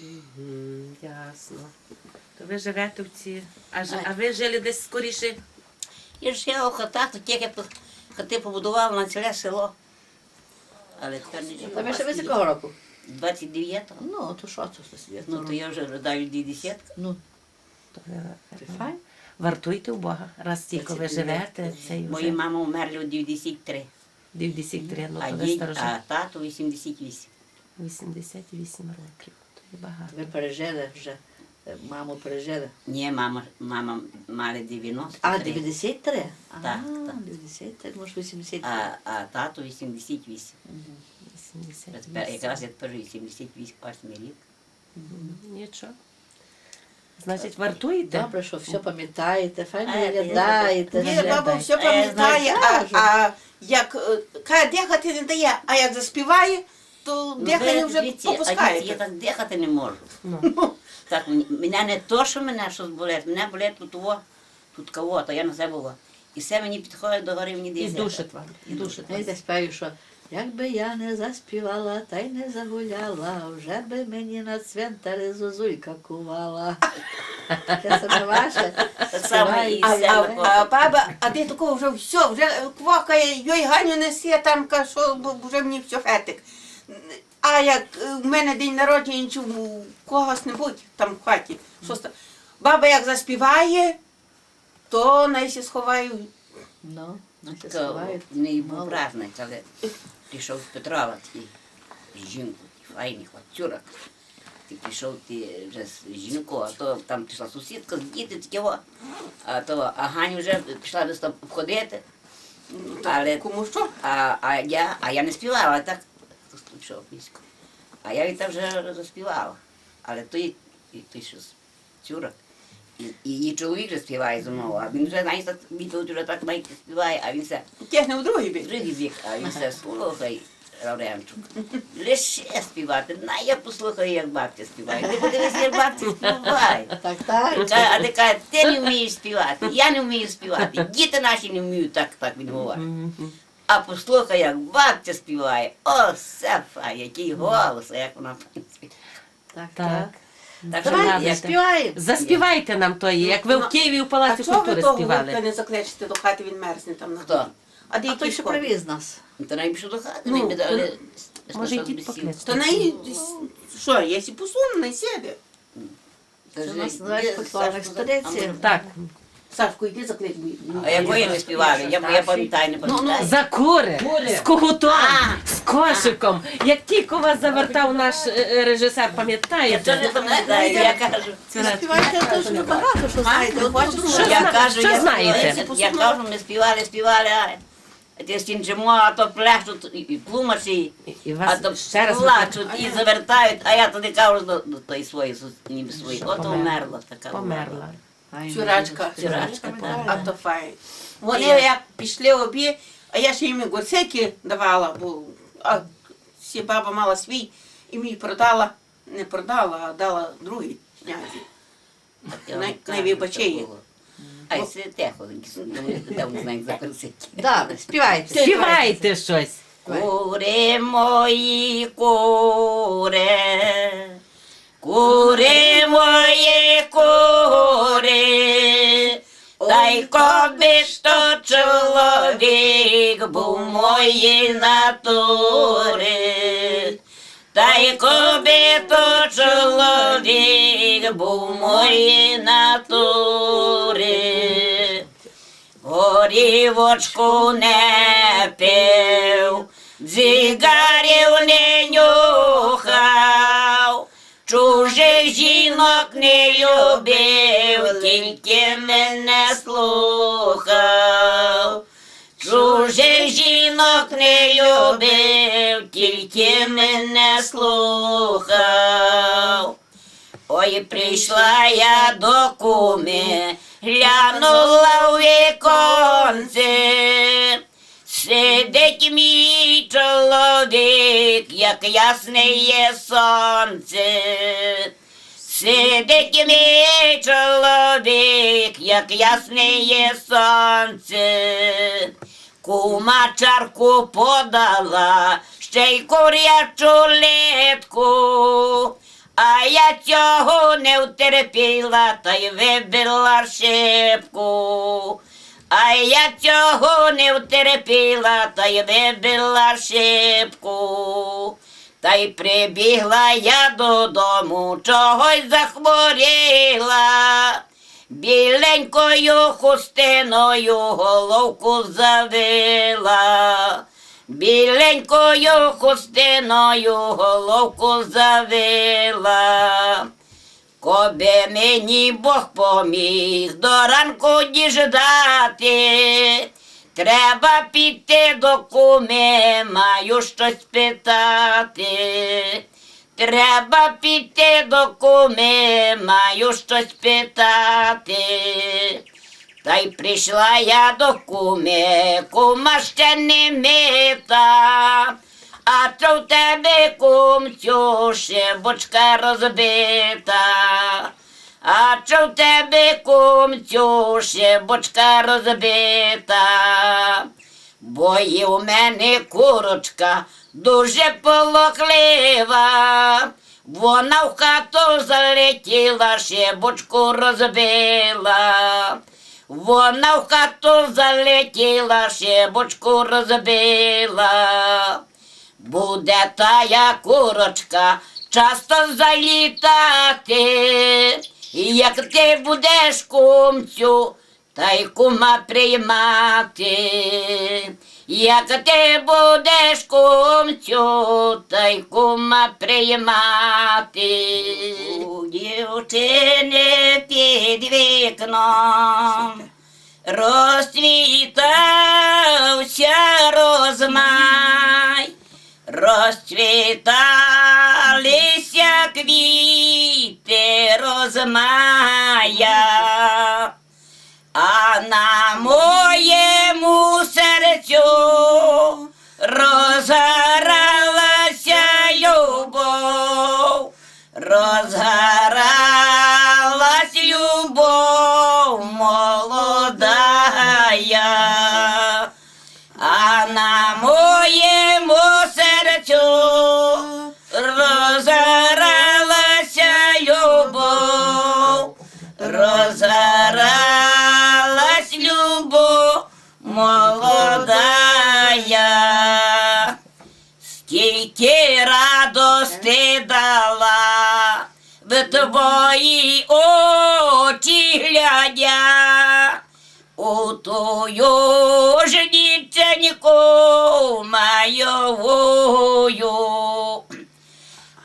Мгм, Ясно. То ви живете в ці. А, ж- а ви жили десь скоріше? Я ж я у хатах, то тільки по- хати побудував на ціле село. Але тепер не живу. Та ви ще ви з якого року? 29-го. Ну, то що це світ? Ну, то я вже даю дві. Ну, То ви ти файн. вартуйте у Бога. Раз тільки ви живете, це і Мої вже мами умерли у 93, 93, ну а, то ви дід, старожи. а тато 88. 88 років. То багато. Ви пережили вже. е, Маму пережили. Ні, мама, мама мали 93, А, 93? Так, а, так. 93, може 83. а, а тато 88. Тепер 88. якраз я тепер 88 рік. Нічого. Значить, вартуєте? Добре, що все пам'ятаєте, файно Е, виглядаєте. Ні, баба все Е, пам'ятає, а, а як е, каже, дихати не дає, а як заспіває, то дихання вже дивіться, я так дихати не можу. Ну. Так, мене не то, що мене щось болить, мене болить тут во, тут кого, то я на себе во. І все мені підходить до гори, мені І десь. душить вам. І душить Я вас. співаю, що якби я не заспівала та й не загуляла, вже би мені на цвинтарі зозулька кувала. Це саме ваше. І А, а, баба, а де такого вже все, вже квакає, йой Ганю несе там, що бо вже мені все фетик. А як е, в мене день народження чи у когось небудь там в хаті, що ста- баба як заспіває, то найся сховаю. Ну, наші Так, співають. В неї був праздник, але прийшов з Петрова такий жінку, файний хлопчурок. Ти прийшов ти вже з жінкою, а то там пішла сусідка, діти такі, о. а то а Ганю вже пішла десь там обходити. Ну, то Але- Кому що? А, а, я, а я не співала, а так пішов пісько. А я і там вже заспівала. Але той, і той що з цюрок. І, і її чоловік вже співає зі мною, а він вже знаєте, він тут вже так навіть співає, а він все Тягне в другий бік. другий вік, а він все слухай, Лавренчук. Лише співати. На я послухаю, як бабця співає. Ти подивися, як бабця співає. Так, так. А ти каже, ти не вмієш співати, я не вмію співати, діти наші не вміють, так, так. Мгм. А послухай, як бабця співає. О, Сефа, який голос, а як вона. Так, Так. так. Так що Давайте я співаємо. Заспівайте нам тої, як ви в Ну, Києві у А Палаці чого ви культури того Гурка співали. не закличете до хати, він мерзне там на Хто? А де А той, який що привіз нас. То найбільше до хати, Ну, не біда, але Може, що дід без покличте. сіл. То що, якщо на сіде. Та Це ж нас є фольклорна Сашко, експедиція. Так, Сашку, йди заклич. А якої ми співали? Я, я пам'ятаю, не пам'ятаю. за кури, з кугутом, А. з кошиком. Як тільки вас завертав наш е, е, режисер, Я теж не пам'ятаєте? пам'ятаю, я кажу. Співайте дуже багато, що знаєте. От тут Що я зна- кажу, що я, знаєте? Я, я кажу, ми співали, співали, а ті стінчимо, а то плещуть і, і плумачі, І а вас то ще раз плачуть і завертають, а я туди кажу до, до тої своєї, сус- ніби свої. Що От померла? умерла така. померла. Чурачка. дуже Чурачка. А то файн. Вони як пішли обі, а я ще їм горсеки давала, бо а, всі баба мала свій, і мені продала, не продала, а дала другий князі. Я вам Най- кажу, найвибачає. що було. Ай, це тихо, де не знаю, за персики. Добре, співайте. Співайте щось. Кури мої кури, кури мої кури, коби що чоловік був мої натури. Та й коби то чоловік був мої натури. Горівочку не пив, дзигарів не любив, тільки мене слухав. Чужих жінок не любив, тільки мене слухав. Ой, прийшла я до куми, глянула в віконце. Сидить мій чоловік, як ясне є сонце. Сидить мій чоловік, як ясне сонце. Кума чарку подала, ще й курячу литку. А я цього не втерпіла та й вибила шибку. А я цього не втерпіла та й вибила шибку. Та й прибігла я додому, чогось захворіла. Біленькою хустиною головку завила. Біленькою хустиною головку завила. Коби мені Бог поміг до ранку діждати, треба піти до куми, маю щось питати. Треба піти до куми, маю щось питати. Та й прийшла я до куми, кума ще не мита. А що в тебе кумцю шибочка розбита? А що в тебе кумцю шибочка розбита? Бо є у мене курочка дуже полохлива. Вона в хату залетіла, шибочку розбила. Вона в хату залетіла, шибочку розбила. Буде тая курочка часто залітати, як ти будеш кумцю, та й кума приймати, як ти будеш кумцю, та й кума приймати. Дівчини під вікном розцвітався розмай, розцвіталися квіти розмая, а на моєму серцю розгоралася любов, розгоралась в твої очі глядя, у тую ж ніченьку майовую.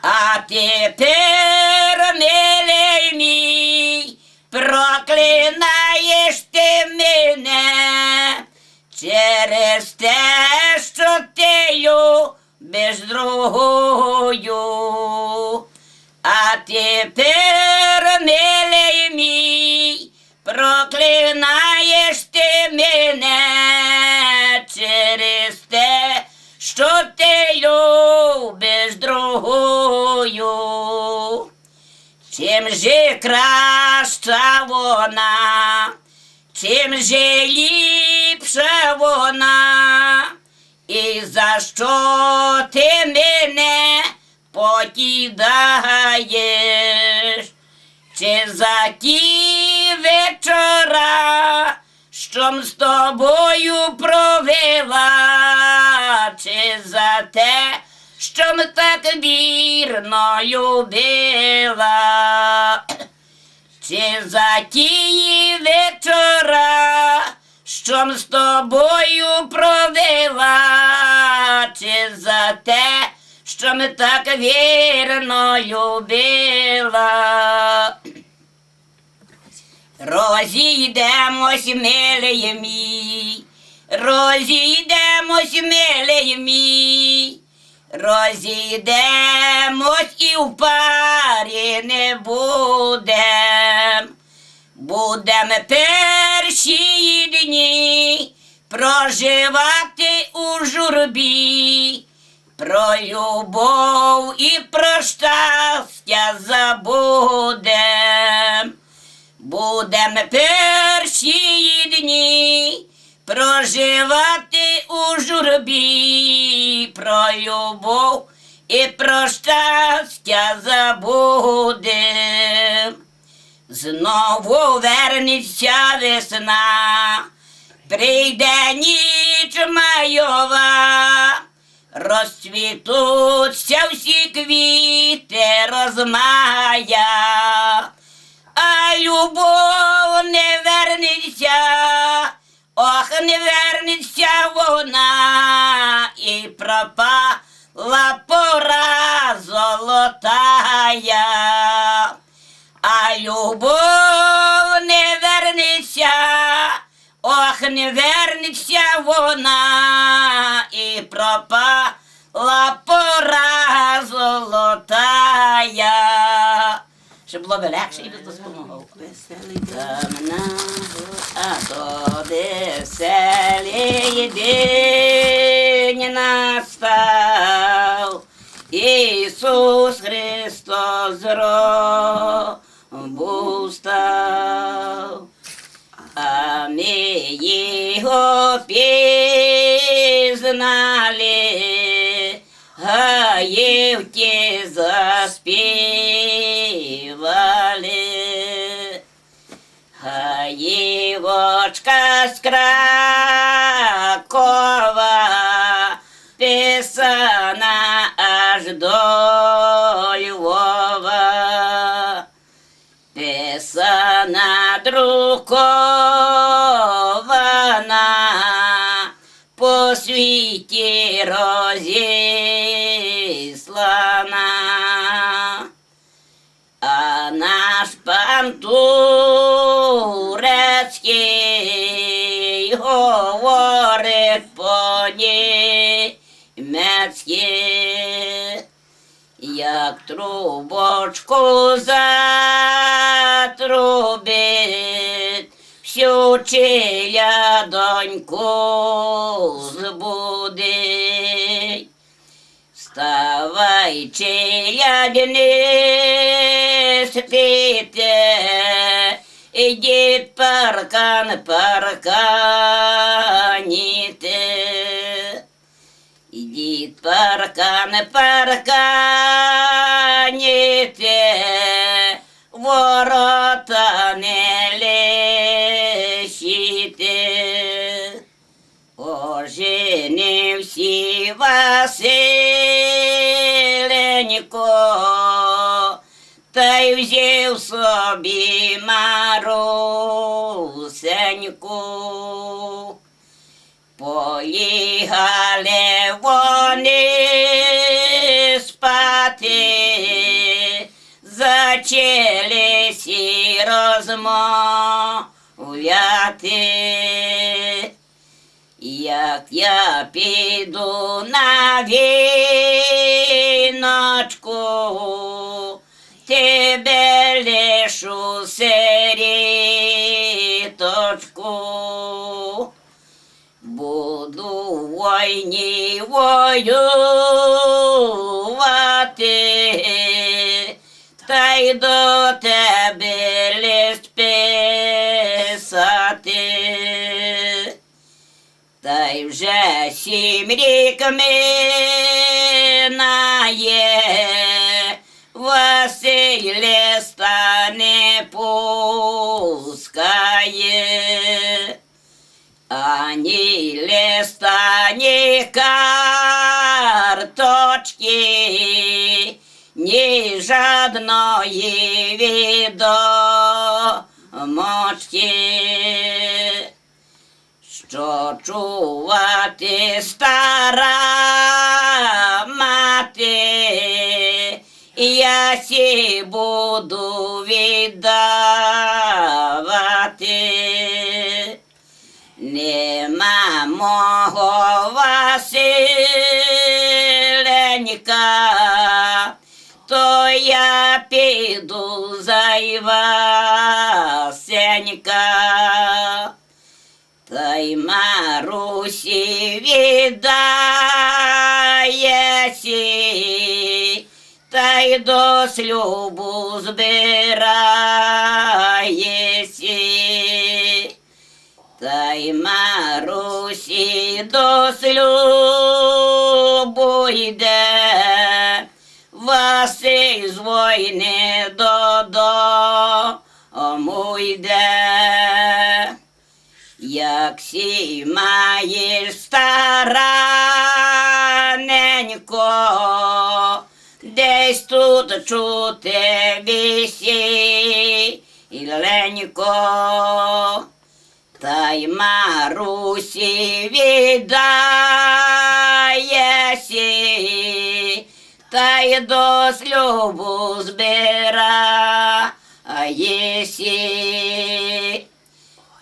А тепер, милий мій, проклинаєш ти мене через те, що ти любиш другою. Тепер, милий мій, проклинаєш ти мене через те, що ти любиш другою. Чим же краща вона, чим же ліпша вона, і за що ти мене покидаєш? Чи за ті вечора, що з тобою провела, чи за те, що м так вірно любила, чи за ті вечора, що з тобою провела, чи за те, що м так вірно любила. Розійдемось, милий мій, розійдемось, милий мій, розійдемось і в парі не будем. Будем перші дні проживати у журбі, про любов і про щастя забудем. Будем перші дні проживати у журбі, про любов і про щастя забудем. Знову вернеться весна, прийде ніч майова, розцвітуться всі квіти розмая, а любов не вернеться, ох, не вернеться вона і пропала пора золотая. А любов ох, не вернеться вона і пропала пора золотая. Щоб було би легше і без допомогу. Веселий день. Камна, а то веселий день настав. Ісус Христос з пізнали, гаївки заспівали. Гаївочка з Кракова, писана аж до Львова. Писана друкована, Світі розіслана. А наш пан турецький говорить по-німецьки, як трубочку затрубить, челя доньку збудить. Вставай, челядни, спите, ідіть паркан парканіте. Ідіть паркан парканіте, Марусеньку. Поїхали вони спати, зачали сі розмовляти. Як я піду на віночку, війні воювати, та й до тебе лист писати. Та й вже сім рік минає, Василь листа не пускає. Ані листа, ні карточки, ні жадної відомочки. Що чувати стара мати, я сі буду віддавати. Я за Івасенька. Та й Марусі віддає та й до слюбу збирає сі. Та й Марусі до слюбу йде, ой не додому йде. Як сій стараненько, десь тут чути весіленько, та й Марусі віддає та й до слюбу збирає.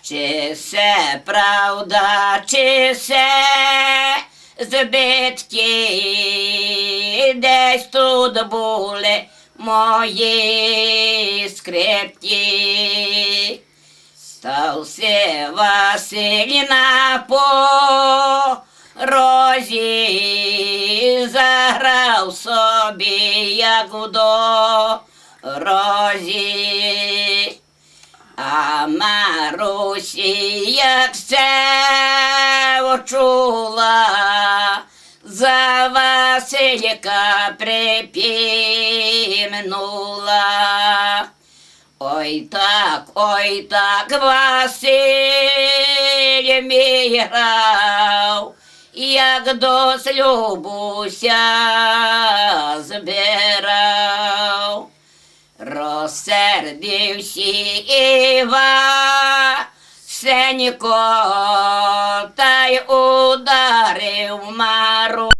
Чи це правда, чи це збитки, десь тут були мої скрипки. Стався Василь на порозі, заграв собі, як в дорозі. А Марусі, як це почула, за Василька припімнула. Ой так, ой так, Василь мій грав, як до слюбуся збирав. Розсердився Іва Сенько, та й ударив мару.